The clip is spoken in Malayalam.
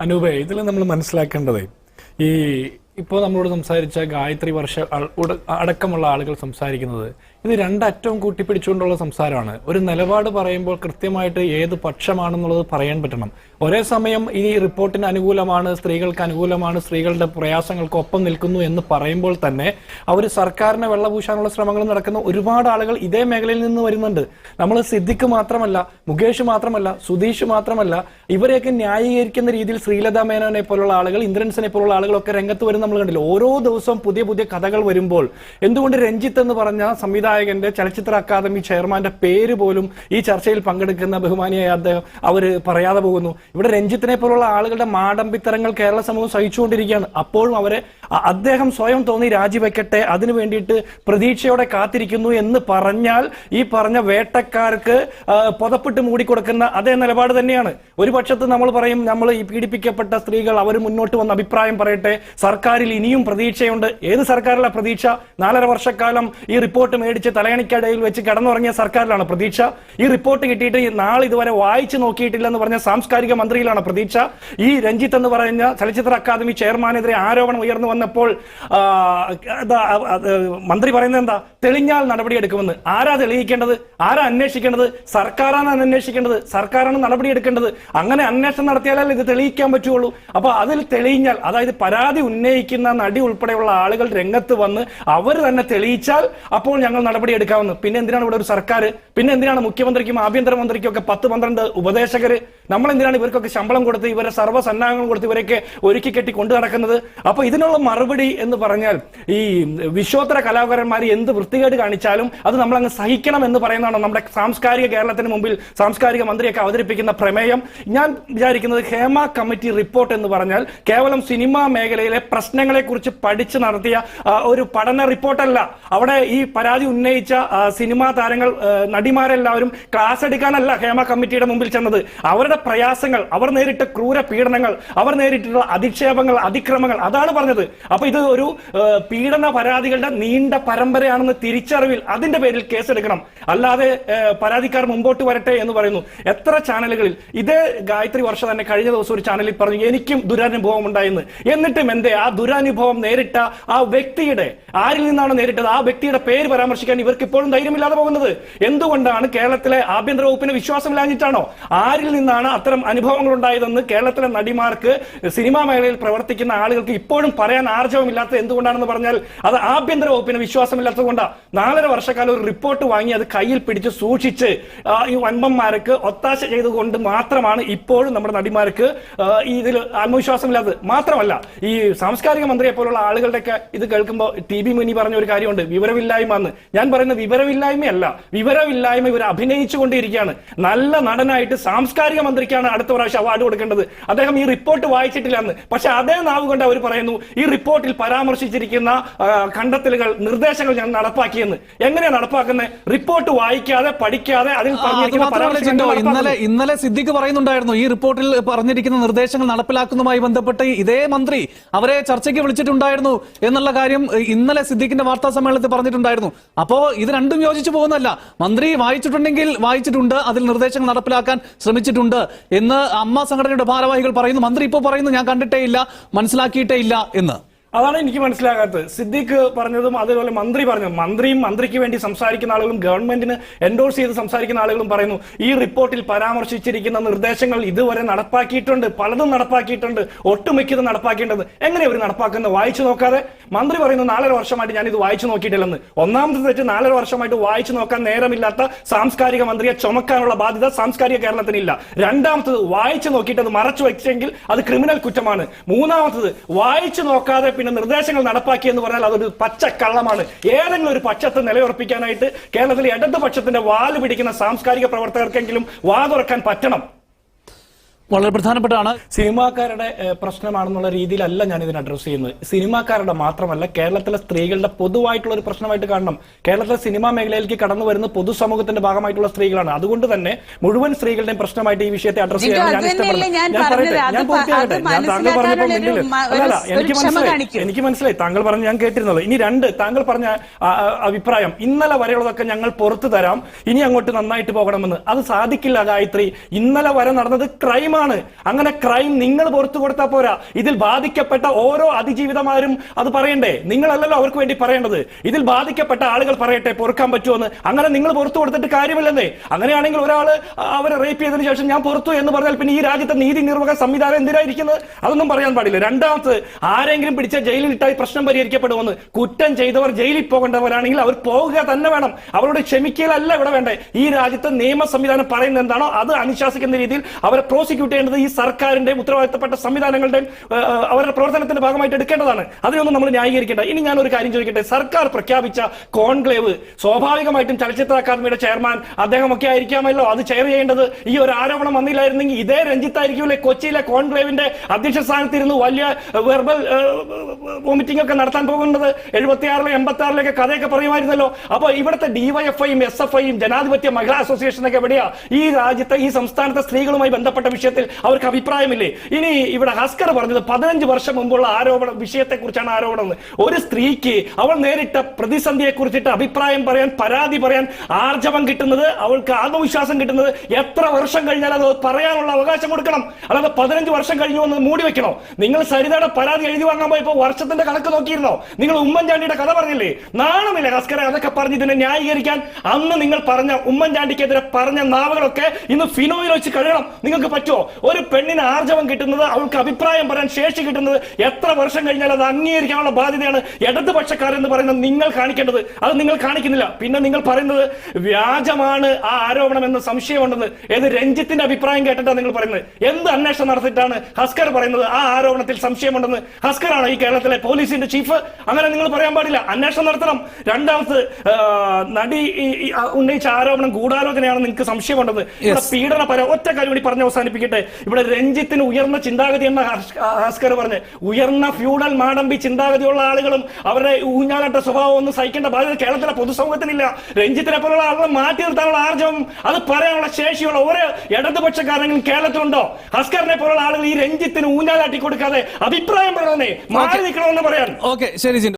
അനൂപേ ഇതിൽ നമ്മൾ മനസ്സിലാക്കേണ്ടത് ഈ ഇപ്പോൾ നമ്മളോട് സംസാരിച്ച ഗായത്രി വർഷ അടക്കമുള്ള ആളുകൾ സംസാരിക്കുന്നത് ഇത് രണ്ടറ്റവും കൂട്ടിപ്പിടിച്ചുകൊണ്ടുള്ള സംസാരമാണ്. ഒരു നിലപാട് പറയുമ്പോൾ കൃത്യമായിട്ട് ഏത് പക്ഷമാണെന്നുള്ളത് പറയാൻ പറ്റണം. ഒരേ സമയം ഈ റിപ്പോർട്ടിന് അനുകൂലമാണ് സ്ത്രീകൾക്ക് അനുകൂലമാണ് സ്ത്രീകളുടെ പ്രയാസങ്ങൾക്ക് ഒപ്പം നിൽക്കുന്നു എന്ന് പറയുമ്പോൾ തന്നെ അവർ സർക്കാരിനെ വെള്ളപൂശാനുള്ള ശ്രമങ്ങൾ നടക്കുന്ന ഒരുപാട് ആളുകൾ ഇതേ മേഖലയിൽ നിന്ന് വരുന്നുണ്ട്. നമ്മൾ സിദ്ദിഖ് മാത്രമല്ല മുകേഷ് മാത്രമല്ല സുധീഷ് മാത്രമല്ല ഇവരെയൊക്കെ ന്യായീകരിക്കുന്ന രീതിയിൽ ശ്രീലത മേനോനെ പോലുള്ള ആളുകൾ ഇന്ദ്രൻസിനെ പോലുള്ള ആളുകളൊക്കെ രംഗത്ത് വരും നമ്മൾ കണ്ടില്ല? ഓരോ ദിവസവും പുതിയ പുതിയ കഥകൾ വരുമ്പോൾ എന്തുകൊണ്ട് രഞ്ജിത്ത് എന്ന് പറഞ്ഞ സംവിധായകന്റെ ചലച്ചിത്ര അക്കാദമി ചെയർമാന്റെ പേര് പോലും ഈ ചർച്ചയിൽ പങ്കെടുക്കുന്ന ബഹുമാനിയായ അദ്ദേഹം അവർ പറയാതെ പോകുന്നു. ഇവിടെ രഞ്ജിത്തിനെ പോലുള്ള ആളുകളുടെ മാടമ്പിത്തരങ്ങൾ കേരള സമൂഹം സഹിച്ചുകൊണ്ടിരിക്കുകയാണ്. അപ്പോഴും അവരെ അദ്ദേഹം സ്വയം തോന്നി രാജിവെക്കട്ടെ അതിനു വേണ്ടിയിട്ട് പ്രതീക്ഷയോടെ കാത്തിരിക്കുന്നു എന്ന് പറഞ്ഞാൽ ഈ പറഞ്ഞ വേട്ടക്കാർക്ക് പുതപ്പിട്ട് മൂടിക്കൊടുക്കുന്ന അതേ നിലപാട് തന്നെയാണ്. ഒരു പക്ഷത്ത് നമ്മൾ പറയും നമ്മൾ ഈ പീഡിപ്പിക്കപ്പെട്ട സ്ത്രീകൾ അവർ മുന്നോട്ട് വന്ന അഭിപ്രായം പറയട്ടെ. സർക്കാരിൽ ഇനിയും പ്രതീക്ഷയുണ്ട്. ഏത് സർക്കാരിലെ പ്രതീക്ഷ? നാലര വർഷക്കാലം ഈ റിപ്പോർട്ട് മേടിച്ച് തലയണിക്കടയിൽ വെച്ച് കിടന്നുറങ്ങിയ സർക്കാരിലാണ് പ്രതീക്ഷ. ഈ റിപ്പോർട്ട് കിട്ടിയിട്ട് നാളെ ഇതുവരെ വായിച്ചു നോക്കിയിട്ടില്ലെന്ന് പറഞ്ഞ സാംസ്കാരിക മന്ത്രിയിലാണ് പ്രതീക്ഷ. ഈ രഞ്ജിത്ത് എന്ന് പറയുന്ന ചലച്ചിത്ര അക്കാദമി ചെയർമാനെതിരെ ആരോപണം ഉയർന്നു വന്നപ്പോൾ മന്ത്രി പറയുന്നത് എന്താ? തെളിഞ്ഞാൽ നടപടിയെടുക്കുമെന്ന് ആരാ തെളിയിക്കേണ്ടത്? ആരാ അന്വേഷിക്കേണ്ടത്? സർക്കാരാണ് അന്വേഷിക്കേണ്ടത്. സർക്കാരാണ് നടപടിയെടുക്കേണ്ടത് അങ്ങനെ അന്വേഷണം നടത്തിയാലേ ഇത് തെളിയിക്കാൻ പറ്റുള്ളൂ. അപ്പൊ അതിൽ തെളിഞ്ഞാൽ അതായത് പരാതി ഉന്നയിക്കുന്ന നടി ഉൾപ്പെടെയുള്ള ആളുകൾ രംഗത്ത് വന്ന് അവർ തന്നെ തെളിയിച്ചാൽ അപ്പോൾ ഞങ്ങൾ നടപടിയെടുക്കാമെന്ന് പിന്നെ എന്തിനാണ് ഇവിടെ ഒരു സർക്കാർ പിന്നെ എന്തിനാണ് മുഖ്യമന്ത്രിക്കും ആഭ്യന്തരമന്ത്രിക്കും ഒക്കെ പത്ത് പന്ത്രണ്ട് ഉപദേശകർ നമ്മൾ എന്തിനാണ് ഇവർക്കൊക്കെ ശമ്പളം കൊടുത്ത് ഇവരെ സർവസന്നാഹങ്ങൾ കൊടുത്ത് ഇവരൊക്കെ ഒരുക്കി കെട്ടി കൊണ്ടു നടക്കുന്നത്? അപ്പൊ ഇതിനുള്ള മറുപടി എന്ന് പറഞ്ഞാൽ ഈ വിശ്വോത്തര കലാകാരന്മാർ എന്ത് വൃത്തികേട് കാണിച്ചാലും അത് നമ്മൾ അങ്ങ് സഹിക്കണം എന്ന് പറയുന്നതാണ് നമ്മുടെ സാംസ്കാരിക കേരളത്തിന് മുമ്പിൽ സാംസ്കാരിക മന്ത്രിയൊക്കെ അവതരിപ്പിക്കുന്ന പ്രമേയം. ഞാൻ വിചാരിക്കുന്നത് ഹേമ കമ്മിറ്റി റിപ്പോർട്ട് എന്ന് പറഞ്ഞാൽ കേവലം സിനിമാ മേഖലയിലെ പ്രശ്നങ്ങളെ കുറിച്ച് പഠിച്ചു നടത്തിയ ഒരു പഠന റിപ്പോർട്ടല്ല. അവിടെ ഈ പരാതി ഉന്നയിച്ച സിനിമാ താരങ്ങൾ ആ, നടിമാരെല്ലാവരും ക്ലാസ് എടുക്കാനല്ല ഹേമ കമ്മിറ്റിയുടെ മുമ്പിൽ ചെന്നത്. അവരുടെ പ്രയാസങ്ങൾ അവർ നേരിട്ട ക്രൂര പീഡനങ്ങൾ അവർ നേരിട്ടുള്ള അധിക്ഷേപങ്ങൾ അതിക്രമങ്ങൾ അതാണ് പറഞ്ഞത്. അപ്പൊ ഇത് ഒരു പീഡന പരാതികളുടെ നീണ്ട പരമ്പരയാണെന്ന് തിരിച്ചറിവിൽ അതിന്റെ പേരിൽ കേസെടുക്കണം. അല്ലാതെ പരാതിക്കാർ മുമ്പോട്ട് വരട്ടെ എന്ന് പറയുന്നു. എത്ര ചാനലുകളിൽ ഇതേ ഗായത്രി വർഷം തന്നെ കഴിഞ്ഞ ദിവസം ഒരു ചാനലിൽ പറഞ്ഞു എനിക്കും ദുരനുഭവം ഉണ്ടായെന്ന്. എന്നിട്ടും എന്തേ ആ ദുരനുഭവം നേരിട്ട ആ വ്യക്തിയുടെ ആരിൽ നിന്നാണ് നേരിട്ടത്? ആ വ്യക്തിയുടെ പേര് പരാമർശിക്കാൻ ഇവർക്ക് ഇപ്പോഴും ധൈര്യമില്ലാതെ പോകുന്നത്. എന്തുകൊണ്ടാണ് കേരളത്തിലെ ആഭ്യന്തര വകുപ്പിന് വിശ്വാസമില്ലാഞ്ഞിട്ടാണോ ആരിൽ നിന്നാണ് അത്തരം അനുഭവങ്ങൾ ഉണ്ടായതെന്ന് കേരളത്തിലെ നടിമാർക്ക് സിനിമാ മേഖലയിൽ പ്രവർത്തിക്കുന്ന ആളുകൾക്ക് ഇപ്പോഴും പറയാൻ ആർജവമില്ലാത്തത് എന്തുകൊണ്ടാണെന്ന് പറഞ്ഞാൽ അത് ആഭ്യന്തര വകുപ്പിന് വിശ്വാസമില്ലാത്തത് കൊണ്ടാണ് നാലര വർഷക്കാലം ഒരു റിപ്പോർട്ട് വാങ്ങി അത് കയ്യിൽ പിടിച്ച് സൂക്ഷിച്ച് ഈ വൻപന്മാർക്ക് ഒത്താശ ചെയ്തുകൊണ്ട് മാത്രമാണ് ഇപ്പോഴും നമ്മുടെ നടിമാർക്ക് ഇതിൽ ആത്മവിശ്വാസമില്ലാത്തത്. മാത്രമല്ല ഈ സാംസ്കാരിക മന്ത്രിയെ പോലുള്ള ആളുകളുടെയൊക്കെ ഇത് കേൾക്കുമ്പോൾ ടി ബി മുനി പറഞ്ഞ ഒരു കാര്യമുണ്ട് വിവരമില്ലായ്മ എന്ന്. ഞാൻ പറയുന്ന വിവരമില്ലായ്മയല്ല വിവരമില്ലായ്മ ഇവർ അഭിനയിച്ചു കൊണ്ടിരിക്കുകയാണ് നല്ല നടനായിട്ട് സാംസ്കാരിക മന്ത്രിക്കാണ് അടുത്ത പ്രാവശ്യം അവാർഡ് കൊടുക്കേണ്ടത്. അദ്ദേഹം ഈ റിപ്പോർട്ട് വായിച്ചിട്ടില്ല എന്ന് പക്ഷെ അതേ നാവ് കൊണ്ട് അവർ പറയുന്നു ഈ റിപ്പോർട്ടിൽ പരാമർശിച്ചിരിക്കുന്ന കണ്ടെത്തലുകൾ നിർദ്ദേശങ്ങൾ ഞാൻ നടപ്പാക്കിയെന്ന്. എങ്ങനെയാണ് നടപ്പാക്കുന്നത്? റിപ്പോർട്ട് വായിക്കാതെ പഠിക്കാതെ അതിൽ പറഞ്ഞിരിക്കുന്ന ഇന്നലെ ഇന്നലെ സിദ്ദിഖ് പറയുന്നുണ്ടായിരുന്നു ഈ റിപ്പോർട്ടിൽ പറഞ്ഞിരിക്കുന്ന നിർദ്ദേശങ്ങൾ നടപ്പിലാക്കുന്നതുമായി ബന്ധപ്പെട്ട് ഇതേ മന്ത്രി അവരെ ചർച്ചയ്ക്ക് വിളിച്ചിട്ടുണ്ടായിരുന്നു എന്നുള്ള കാര്യം ഇന്നലെ സിദ്ദിഖിന്റെ വാർത്താ സമ്മേളനത്തിൽ പറഞ്ഞിട്ടുണ്ടായിരുന്നു. അപ്പോ ഇത് രണ്ടും യോജിച്ചു പോകുന്നല്ല മന്ത്രി വായിച്ചിട്ടുണ്ടെങ്കിൽ വായിച്ചിട്ടുണ്ട് അതിൽ നിർദ്ദേശങ്ങൾ നടപ്പിലാക്കാൻ ശ്രമിച്ചിട്ടുണ്ട് എന്ന് അമ്മ സംഘടനയുടെ ഭാരവാഹികൾ പറയുന്നു. മന്ത്രി ഇപ്പോൾ പറയുന്നു ഞാൻ കണ്ടിട്ടേ ഇല്ല മനസ്സിലാക്കിയിട്ടേ ഇല്ല എന്ന്. അതാണ് എനിക്ക് മനസ്സിലാകാത്തത്. സിദ്ദിഖ് പറഞ്ഞതും അതേപോലെ മന്ത്രി പറഞ്ഞതും. മന്ത്രിയും മന്ത്രിക്ക് വേണ്ടി സംസാരിക്കുന്ന ആളുകളും ഗവൺമെന്റിന് എൻഡോഴ്സ് ചെയ്ത് സംസാരിക്കുന്ന ആളുകളും പറയുന്നു ഈ റിപ്പോർട്ടിൽ പരാമർശിച്ചിരിക്കുന്ന നിർദ്ദേശങ്ങൾ ഇതുവരെ നടപ്പാക്കിയിട്ടുണ്ട്. പലതും നടപ്പാക്കിയിട്ടുണ്ട്. ഒട്ടുമിക്കതും നടപ്പാക്കേണ്ടത് എങ്ങനെ ഇവർ നടപ്പാക്കുന്നത്? വായിച്ചു നോക്കാതെ? മന്ത്രി പറയുന്നു നാലര വർഷമായിട്ട് ഞാൻ ഇത് വായിച്ചു നോക്കിയിട്ടില്ലെന്ന്. ഒന്നാമത്തെ തെറ്റ് നാലര വർഷമായിട്ട് വായിച്ചു നോക്കാൻ നേരമില്ലാത്ത സാംസ്കാരിക മന്ത്രിയെ ചുമക്കാനുള്ള ബാധ്യത സാംസ്കാരിക കേരളത്തിനില്ല. രണ്ടാമത്തത് വായിച്ചു നോക്കിയിട്ട് അത് മറച്ചു വെച്ചെങ്കിൽ അത് ക്രിമിനൽ കുറ്റമാണ്. മൂന്നാമത്തത് വായിച്ചു നോക്കാതെ പിന്നെ നിർദ്ദേശങ്ങൾ നടപ്പാക്കി എന്ന് പറഞ്ഞാൽ അതൊരു പച്ചക്കള്ളമാണ്. ഏതെങ്കിലും ഒരു പക്ഷത്ത് നിലയുറപ്പിക്കാനായിട്ട് കേരളത്തിലെ ഇടതുപക്ഷത്തിന്റെ വാൽ പിടിക്കുന്ന സാംസ്കാരിക പ്രവർത്തകർക്കെങ്കിലും വാ തുറക്കാൻ പറ്റണം. വളരെ പ്രധാനപ്പെട്ടാണ് സിനിമാക്കാരുടെ പ്രശ്നമാണെന്നുള്ള രീതിയിലല്ല ഞാൻ ഇതിനെ അഡ്രസ് ചെയ്യുന്നത്. സിനിമാക്കാരുടെ മാത്രമല്ല കേരളത്തിലെ സ്ത്രീകളുടെ പൊതുവായിട്ടുള്ള ഒരു പ്രശ്നമായിട്ട് കാണണം. കേരളത്തിലെ സിനിമാ മേഖലയിലേക്ക് കടന്നു വരുന്ന പൊതുസമൂഹത്തിന്റെ ഭാഗമായിട്ടുള്ള സ്ത്രീകളാണ്. അതുകൊണ്ട് തന്നെ മുഴുവൻ സ്ത്രീകളുടെയും പ്രശ്നമായിട്ട് ഈ വിഷയത്തെ അഡ്രസ് ചെയ്യാൻ ഞാൻ ഇഷ്ടപ്പെടുന്നു ഞാൻ ഞാൻ പറയട്ടെ പൂർത്തിയാകട്ടെ. താങ്കൾ പറഞ്ഞപ്പോൾ എനിക്ക് മനസ്സിലായി. എനിക്ക് മനസ്സിലായി. താങ്കൾ പറഞ്ഞ് ഞാൻ കേട്ടിരുന്നത് ഇനി രണ്ട് താങ്കൾ പറഞ്ഞ അഭിപ്രായം. ഇന്നലെ വരെയുള്ളതൊക്കെ ഞങ്ങൾ പുറത്തു തരാം. ഇനി അങ്ങോട്ട് നന്നായിട്ട് പോകണമെന്ന്. അത് സാധിക്കില്ല ഗായത്രി. ഇന്നലെ വരെ നടന്നത് ക്രൈമാണ് ക്രൈമാണ് അങ്ങനെ ക്രൈം നിങ്ങൾ പുറത്തു കൊടുത്താൽ പോരാ. ഇതിൽ ബാധിക്കപ്പെട്ട ഓരോ അതിജീവിതമാരും അത് പറയണ്ടേ? നിങ്ങളല്ലല്ലോ അവർക്ക് വേണ്ടി പറയേണ്ടത്. ഇതിൽ ബാധിക്കപ്പെട്ട ആളുകൾ പറയട്ടെ പൊറുക്കാൻ പറ്റുമെന്ന് അങ്ങനെ നിങ്ങൾ പുറത്തു കൊടുത്തിട്ട് കാര്യമില്ലെന്നേ. അങ്ങനെയാണെങ്കിൽ ഒരാൾ അവരെ റേപ്പ് ചെയ്തതിനു ശേഷം ഞാൻ പുറത്തു എന്ന് പറഞ്ഞാൽ പിന്നെ ഈ രാജ്യത്തെ നീതി നിർവഹണ സംവിധാനം എന്തിനായിരിക്കുന്നത് അതൊന്നും പറയാൻ പാടില്ല. രണ്ടാമത് ആരെങ്കിലും പിടിച്ച ജയിലിൽ ഇട്ടായി പ്രശ്നം പരിഹരിക്കപ്പെടുമെന്ന്. കുറ്റം ചെയ്തവർ ജയിലിൽ പോകേണ്ടവരാണെങ്കിൽ അവർ പോകുക തന്നെ വേണം. അവരോട് ക്ഷമിക്കലല്ല ഇവിടെ വേണ്ടേ. ഈ രാജ്യത്തെ നിയമ സംവിധാനം പറയുന്നത് എന്താണോ അത് അനുശാസിക്കുന്ന രീതിയിൽ അവരെ പ്രോസിക്യൂട്ട് ചെയ്യേണ്ടത് ഈ സർക്കാരിന്റെയും ഉത്തരവാദിത്തപ്പെട്ട സംവിധാനങ്ങളുടെയും അവരുടെ പ്രവർത്തനത്തിന്റെ ഭാഗമായിട്ട് എടുക്കേണ്ടതാണ്. അതിനൊന്നും നമ്മൾ ന്യായീകരിക്കേണ്ട. ഇനി ഞാൻ ഒരു കാര്യം ചോദിക്കട്ടെ? സർക്കാർ പ്രഖ്യാപിച്ച കോൺക്ലേവ് സ്വാഭാവികമായിട്ടും ചലച്ചിത്ര അക്കാദമിയുടെ ചെയർമാൻ അദ്ദേഹമൊക്കെ ആയിരിക്കാമല്ലോ? അത് ചെയർ ചെയ്യേണ്ടത് ഈ ഒരു ആരോപണം വന്നില്ലായിരുന്നെങ്കിൽ ഇതേ രഞ്ജിത്തായിരിക്കുമല്ലേ കൊച്ചിയിലെ കോൺക്ലേവിന്റെ അധ്യക്ഷ സ്ഥാനത്തിരുന്ന് വലിയ വെർബൽ വോമിറ്റിംഗ് ഒക്കെ നടത്താൻ പോകുന്നത്. എഴുപത്തി ആറിലെ എൺപത്തി ആറിലൊക്കെ കഥയൊക്കെ പറയുമായിരുന്നല്ലോ. അപ്പൊ ഇവിടുത്തെ ഡിവൈഎഫ്ഐയും എസ് എഫ് ഐയും ജനാധിപത്യ മഹിളാ അസോസിയേഷൻ ഒക്കെ എവിടെയാ? ഈ രാജ്യത്തെ ഈ സംസ്ഥാനത്തെ സ്ത്രീകളുമായി ബന്ധപ്പെട്ട വിഷയത്തിൽ അവർക്ക് അഭിപ്രായമില്ലേ? ഇനി ഇവിടെ ഹസ്കർ പറഞ്ഞത് പതിനഞ്ച് വർഷം മുമ്പുള്ള ആരോപണ വിഷയത്തെ കുറിച്ചാണ് ആരോപണം. ഒരു സ്ത്രീക്ക് അവൾ നേരിട്ട പ്രതിസന്ധിയെ കുറിച്ചിട്ട് അഭിപ്രായം പറയാൻ പരാതി പറയാൻ ആർജവം കിട്ടുന്നത് അവൾക്ക് ആത്മവിശ്വാസം കിട്ടുന്നത് എത്ര വർഷം കഴിഞ്ഞാൽ അത് പറയാനുള്ള അവകാശം കൊടുക്കണം. അല്ലാതെ പതിനഞ്ച് വർഷം കഴിഞ്ഞു എന്ന് മൂടി വെക്കണോ? നിങ്ങൾ സരിതയുടെ പരാതി എഴുതി വാങ്ങാൻ പോയപ്പോ വർഷത്തിന്റെ കണക്ക് നോക്കിയിരുന്നോ? നിങ്ങൾ ഉമ്മൻചാണ്ടിയുടെ കഥ പറഞ്ഞില്ലേ? നാണമില്ല ഹസ്കറെ അതൊക്കെ പറഞ്ഞ് ഇതിനെ ന്യായീകരിക്കാൻ. അന്ന് നിങ്ങൾ പറഞ്ഞ ഉമ്മൻചാണ്ടിക്കെതിരെ പറഞ്ഞ നാവുകളൊക്കെ ഇന്ന് ഫിനോയിൽ വെച്ച് കഴുകണം. നിങ്ങൾക്ക് പറ്റുമോ ഒരു പെണ്ണിന് ആർജവം കിട്ടുന്നത് അവൾക്ക് അഭിപ്രായം പറയാൻ ശേഷി കിട്ടുന്നത് എത്ര വർഷം കഴിഞ്ഞാൽ അത് അംഗീകരിക്കാനുള്ള ബാധ്യതയാണ് ഇടതുപക്ഷക്കാരെന്ന് പറയുന്നത് നിങ്ങൾ കാണിക്കേണ്ടത്. അത് നിങ്ങൾ കാണിക്കുന്നില്ല. പിന്നെ നിങ്ങൾ പറയുന്നത് വ്യാജമാണ് ആ ആരോപണം എന്ന സംശയമുണ്ടെന്ന്. ഏത് രഞ്ജിത്തിന്റെ അഭിപ്രായം കേട്ടിട്ടാണ് നിങ്ങൾ പറയുന്നത്? എന്ത് അന്വേഷണം നടത്തിയിട്ടാണ് ഹസ്കർ പറയുന്നത് ആ ആരോപണത്തിൽ സംശയമുണ്ടെന്ന്? ഹസ്കറാണ് ഈ കേരളത്തിലെ പോലീസിന്റെ ചീഫ്? അങ്ങനെ നിങ്ങൾ പറയാൻ പാടില്ല. അന്വേഷണം നടത്തണം. രണ്ടാമത് നടി ഉന്നയിച്ച ആരോപണം ഗൂഢാലോചനയാണ് നിങ്ങൾക്ക് സംശയമുണ്ടെന്ന്. ഇവിടെ പീഡന പര ഒറ്റ കാര്യം കൂടി പറഞ്ഞ് അവസാനിപ്പിക്കട്ടെ. ഇവിടെ രഞ്ജിത്തിന് ഉയർന്ന ചിന്താഗതി എന്ന ഹാസ്കർ പറഞ്ഞ് ഉയർന്ന ഫ്യൂഡൽ മാടമ്പി ചിന്താഗതിയുള്ള ആളുകളും അവരുടെ ഊഞ്ഞാലാട്ട സ്വഭാവം ഒന്നും സഹിക്കേണ്ട ബാധ്യത കേരളത്തിലെ പൊതുസമൂഹത്തിനില്ല രഞ്ജിത്തിനെ പോലുള്ള ആളുകളെ മാറ്റി നിർത്താനുള്ള ആർജവം അത് പറയാനുള്ള ശേഷിയുള്ള ഒരു ഇടതുപക്ഷക്കാരെങ്കിലും കേരളത്തിലുണ്ടോ? ഹസ്കറിനെ പോലുള്ള ആളുകൾ ഈ രഞ്ജിത്തിന് ഊഞ്ഞാലാട്ടി കൊടുക്കാതെ അഭിപ്രായം പറയണേ മാറി നിൽക്കണമെന്ന് പറയാൻ. ഓക്കെ ശരി.